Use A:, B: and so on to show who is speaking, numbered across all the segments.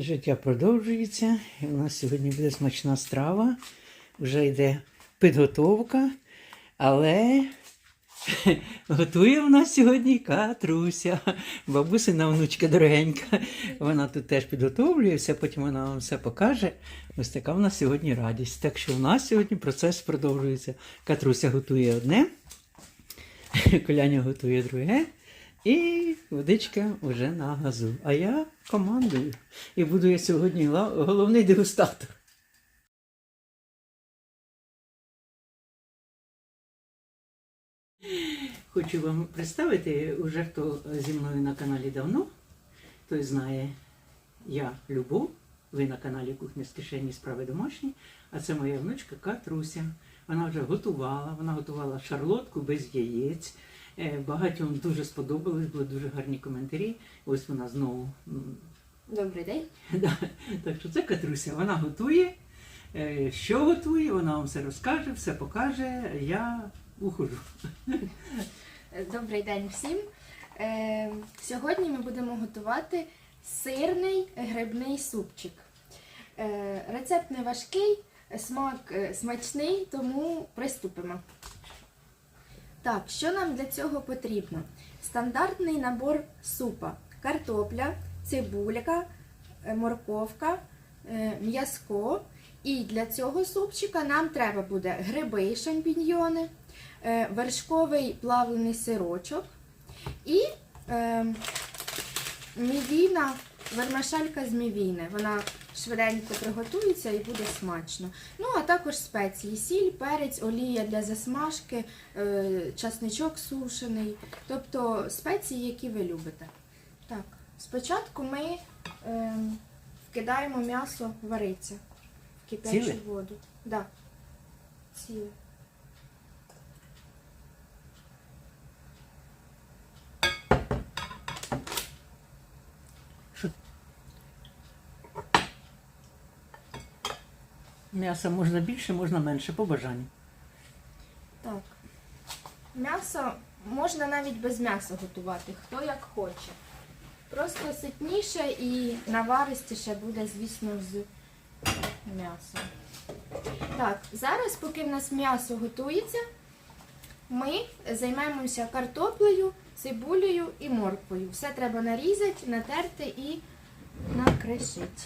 A: Життя продовжується. І у нас сьогодні буде смачна страва. Вже йде підготовка, але готує в нас сьогодні Катруся, бабусина внучка дорогенька. Вона тут теж підготовлює все, потім вона вам все покаже. Ось така в нас сьогодні радість. Так що у нас сьогодні процес продовжується. Катруся готує одне, Коляня готує друге. І водичка вже на газу. А я командую. І буду я сьогодні головний дегустатор. Хочу вам представити уже хто зі мною на каналі давно, той знає, я Любов, ви на каналі Кухня з кишені справи домашні, а це моя внучка Катруся. Вона вже готувала, вона готувала шарлотку без яєць. Е, Багатьом дуже сподобалось, були дуже гарні коментарі. Ось вона знову.
B: Добрий день.
A: Так що це Катруся, вона готує. Е, Що готує, вона вам все розкаже, все покаже. Я ухожу.
B: Добрий день всім. Е, сьогодні ми будемо готувати сирний грибний супчик. Рецепт не важкий, смак смачний, тому приступимо. Так, що нам для цього потрібно? Стандартний набор супа: картопля, цибулька, е, морковка, е, м'язко. І для цього супчика нам треба буде гриби, шампіньйони, е, вершковий плавлений сирочок і е, мівіна, з мівіни. Вона швиденько приготується і буде смачно. Ну, а також спеції, сіль, перець, олія для засмажки, е, часничок сушений, тобто спеції, які ви любите. Так, спочатку ми е, вкидаємо м'ясо вариться в кипячу воду. Да. Ціле.
A: М'яса можна більше, можна менше, по бажанню.
B: Так. М'ясо можна навіть без м'яса готувати, хто як хоче. Просто ситніше і наваристіше буде, звісно, з м'ясом. Так, зараз, поки в нас м'ясо готується, ми займемося картоплею, цибулею і морквою. Все треба нарізати, натерти і накришити.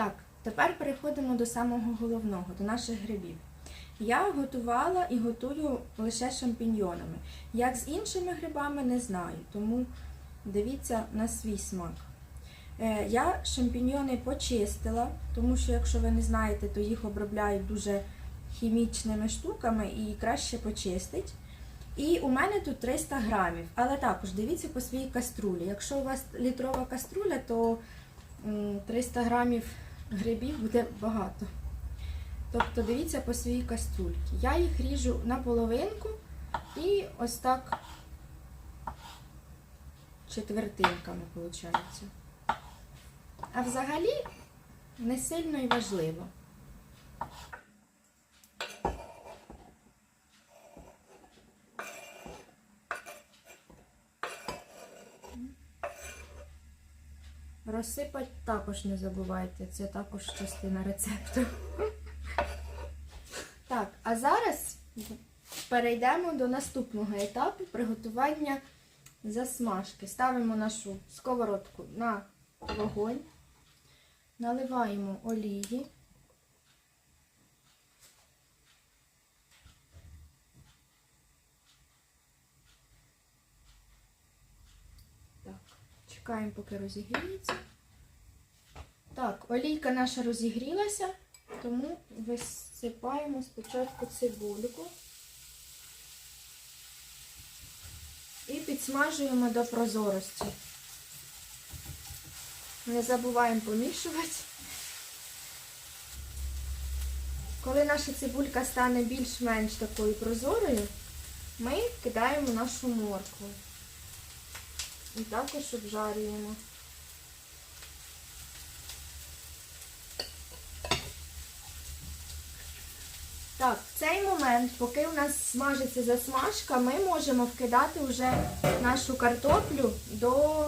B: Так, тепер переходимо до самого головного, до наших грибів. Я готувала і готую лише шампіньйонами. Як з іншими грибами, не знаю, тому дивіться на свій смак. Е, Я шампіньйони почистила, тому що, якщо ви не знаєте, то їх обробляють дуже хімічними штуками і краще почистить. І у мене тут 300 грамів, але також дивіться по своїй каструлі. Якщо у вас літрова каструля, то 300 грамів грибів буде багато. Тобто дивіться по своїй каструльці. Я їх ріжу на половинку і ось так четвертинками виходить. А взагалі не сильно і важливо. Розсипати також не забувайте, це також частина рецепту. Так, а зараз перейдемо до наступного етапу приготування засмажки. Ставимо нашу сковородку на вогонь, наливаємо олії. Так, чекаємо, поки розігріється. Так, олійка наша розігрілася, тому висипаємо спочатку цибульку і підсмажуємо до прозорості. Не забуваємо помішувати. Коли наша цибулька стане більш-менш такою прозорою, ми кидаємо нашу моркву. І також обжарюємо. Так, в цей момент, поки у нас смажиться засмажка, ми можемо вкидати вже нашу картоплю до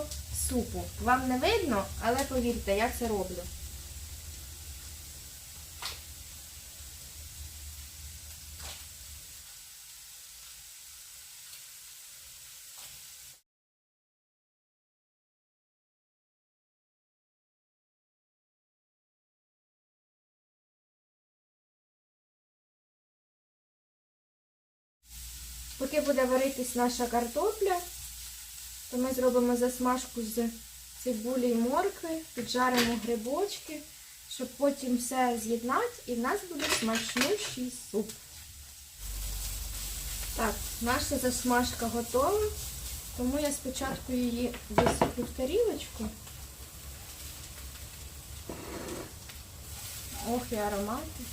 B: супу. Вам не видно, але повірте, я це роблю. Поки буде варитись наша картопля, то ми зробимо засмажку з цибулі і моркви, піджаримо грибочки, щоб потім все з'єднати і в нас буде смачнющий суп. Так, наша засмажка готова, тому я спочатку її висиплю в тарілочку. Ох, і аромати.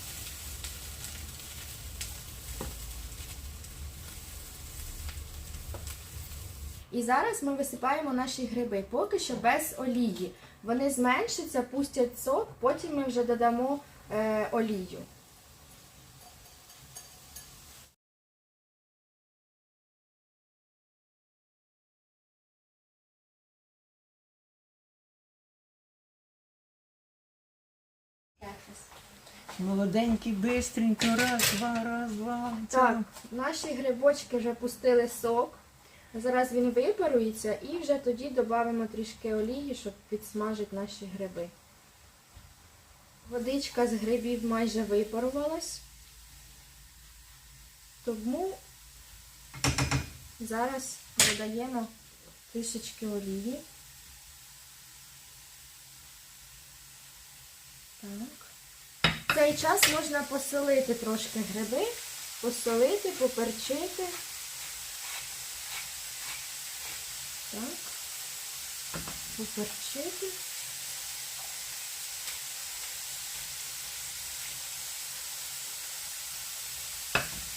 B: І зараз ми висипаємо наші гриби, поки що без олії. Вони зменшаться, пустять сок, потім ми вже додамо е, олію.
A: Молоденький, бистренько, раз, два, раз, два.
B: Так, наші грибочки вже пустили сок. Зараз він випарується і вже тоді додамо трішки олії, щоб підсмажити наші гриби. Водичка з грибів майже випарувалась. Тому зараз додаємо трішечки олії. Так. В цей час можна посолити трошки гриби, посолити, поперчити. Так. Поперчити.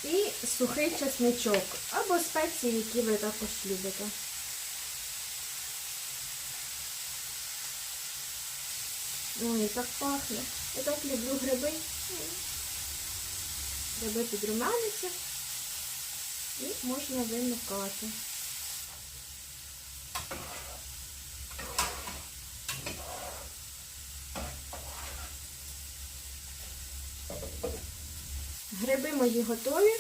B: І сухий чесничок або спеції, які ви також любите. Ой, так пахне. Я так люблю гриби. Гриби підрумяниться і можна вимикати. Гриби мої готові,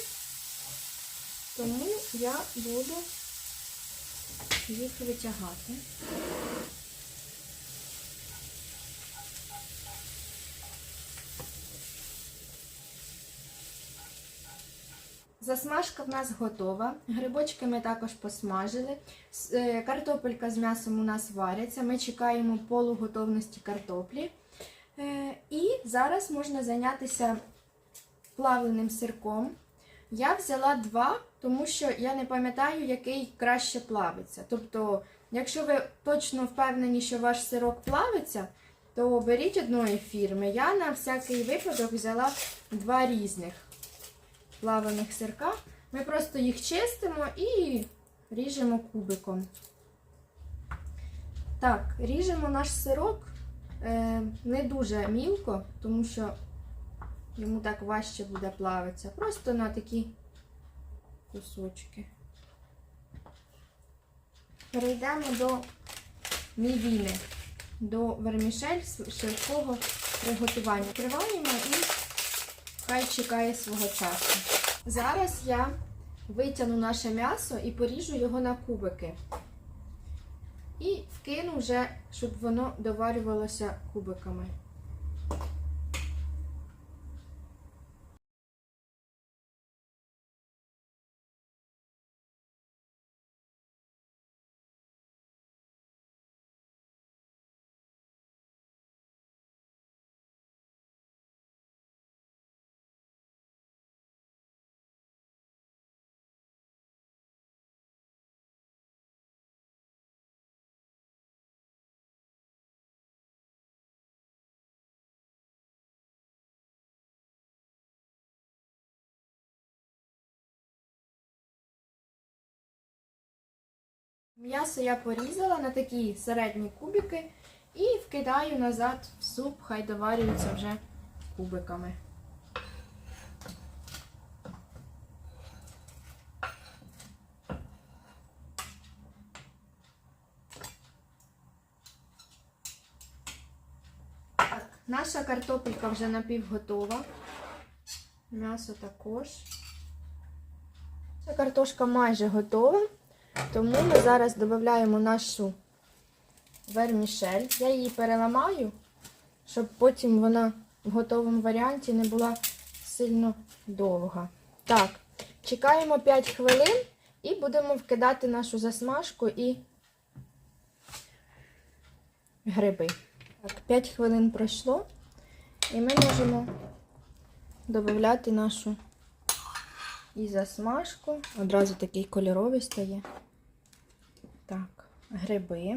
B: тому я буду їх витягати. Засмажка в нас готова. Грибочки ми також посмажили. Е, Картопелька з м'ясом у нас варяться. Ми чекаємо полуготовності картоплі. Е, І зараз можна зайнятися плавленим сирком. Я взяла два, тому що я не пам'ятаю, який краще плавиться. Тобто, якщо ви точно впевнені, що ваш сирок плавиться, то беріть одної фірми. Я на всякий випадок взяла два різних плаваних сирка. Ми просто їх чистимо і ріжемо кубиком. Так, ріжемо наш сирок е, не дуже мілко, тому що йому так важче буде плавитися. Просто на такі кусочки. Перейдемо до мівіни, до вермішель швидкого приготування. Відкриваємо і хай чекає свого часу. Зараз я витягну наше м'ясо і поріжу його на кубики. І вкину вже, щоб воно доварювалося кубиками. М'ясо я порізала на такі середні кубики і вкидаю назад в суп, хай доварюється вже кубиками. Наша картопелька вже напівготова. М'ясо також. Ця картошка майже готова. Тому ми зараз додаємо нашу вермішель. Я її переламаю, щоб потім вона в готовому варіанті не була сильно довга. Так, чекаємо 5 хвилин і будемо вкидати нашу засмажку і гриби. Так, 5 хвилин пройшло, і ми можемо додати нашу і засмажку. Одразу такий кольоровий стає. Так, гриби.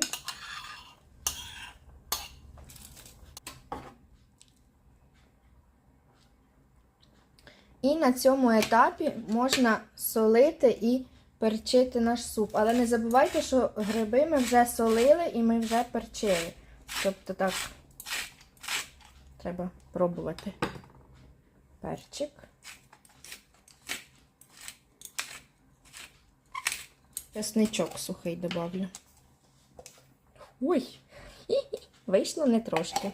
B: І на цьому етапі можна солити і перчити наш суп. Але не забувайте, що гриби ми вже солили і ми вже перчили. Тобто так, треба пробувати перчик. Чесничок сухий добавлю. Ой, вийшло не трошки.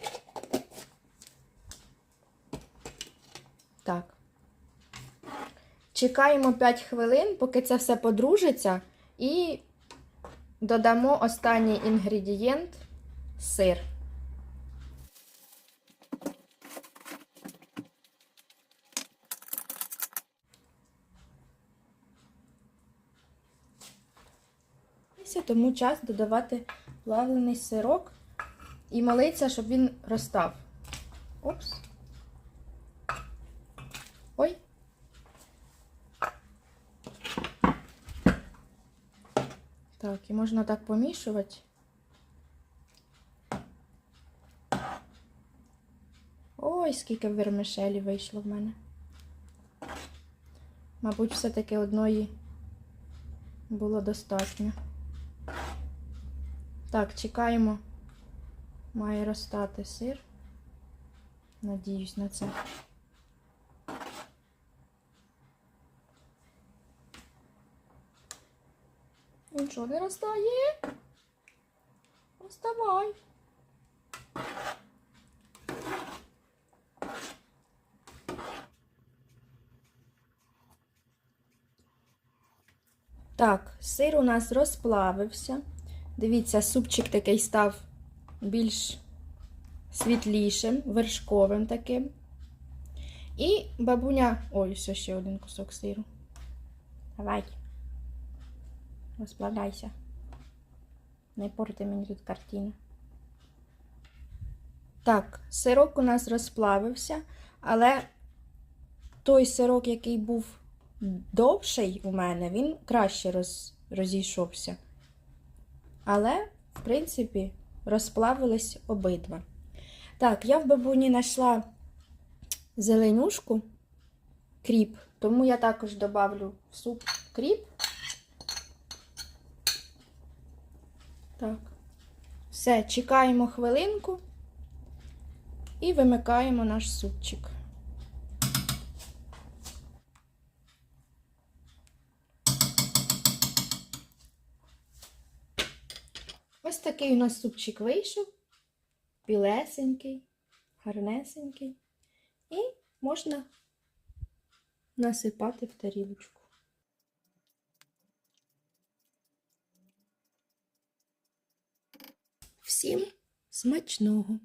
B: Так. Чекаємо 5 хвилин, поки це все подружиться, і додамо останній інгредієнт сир. Тому час додавати плавлений сирок і молитися, щоб він розстав. Опс. Ой. Так, і можна так помішувати. Ой, скільки вермишелі вийшло в мене. Мабуть, все-таки одної було достатньо. Так, чекаємо. Має розтати сир. Надіюсь на це. Нічого не розтає. Розставай. Так, сир у нас розплавився. Дивіться, супчик такий став більш світлішим, вершковим таким. І бабуня. Ой, все ще один кусок сиру. Давай. Розплавляйся. Не порти мені тут картину. Так, сирок у нас розплавився, але той сирок, який був довший у мене, він краще роз, розійшовся. Але, в принципі, розплавились обидва. Так, я в бабуні знайшла зеленюшку, кріп, тому я також добавлю в суп кріп. Так. Все, чекаємо хвилинку і вимикаємо наш супчик. Такий у нас супчик вийшов. Білесенький, гарнесенький. І можна насипати в тарілочку. Всім смачного!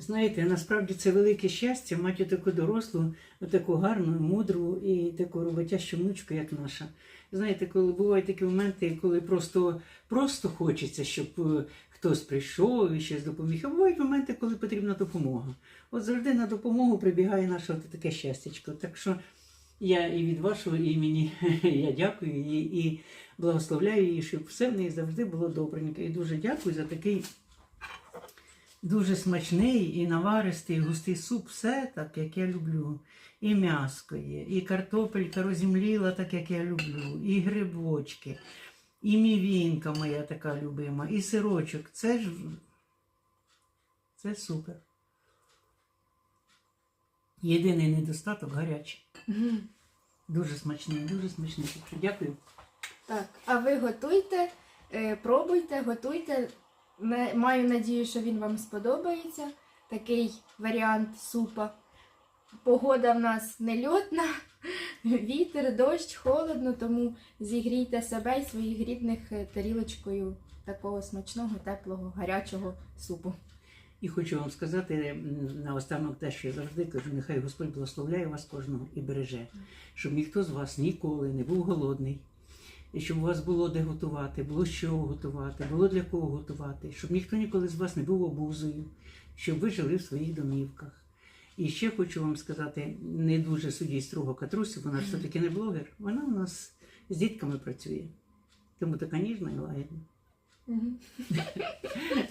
A: Знаєте, насправді це велике щастя мати таку дорослу, таку гарну, мудру і таку роботящу внучку, як наша. Знаєте, коли бувають такі моменти, коли просто, просто хочеться, щоб е, хтось прийшов і щось допоміг. А бувають моменти, коли потрібна допомога. От завжди на допомогу прибігає наше от таке щастячко. Так що я і від вашого імені я дякую їй і благословляю її, щоб все в неї завжди було добренько. І дуже дякую за такий дуже смачний і наваристий, і густий суп, все так, як я люблю. І м'яско є, і картопелька розімліла, так як я люблю, і грибочки, і мівінка моя така любима, і сирочок. Це ж це супер. Єдиний недостаток гарячий. Дуже смачний, дуже смачний. Дякую.
B: Так, а ви готуйте, е, пробуйте, готуйте. Маю надію, що він вам сподобається. Такий варіант супа. Погода в нас нельотна, вітер, дощ, холодно, тому зігрійте себе і своїх рідних е, тарілочкою такого смачного, теплого, гарячого супу.
A: І хочу вам сказати наостанок те, що я завжди кажу, нехай Господь благословляє вас кожного і береже, щоб ніхто з вас ніколи не був голодний, і щоб у вас було де готувати, було що готувати, було для кого готувати, щоб ніхто ніколи з вас не був обузою, щоб ви жили в своїх домівках. І ще хочу вам сказати, не дуже судій строго Катрусю, вона ж все-таки не блогер, вона у нас з дітками працює. Тому така ніжна і лагідна.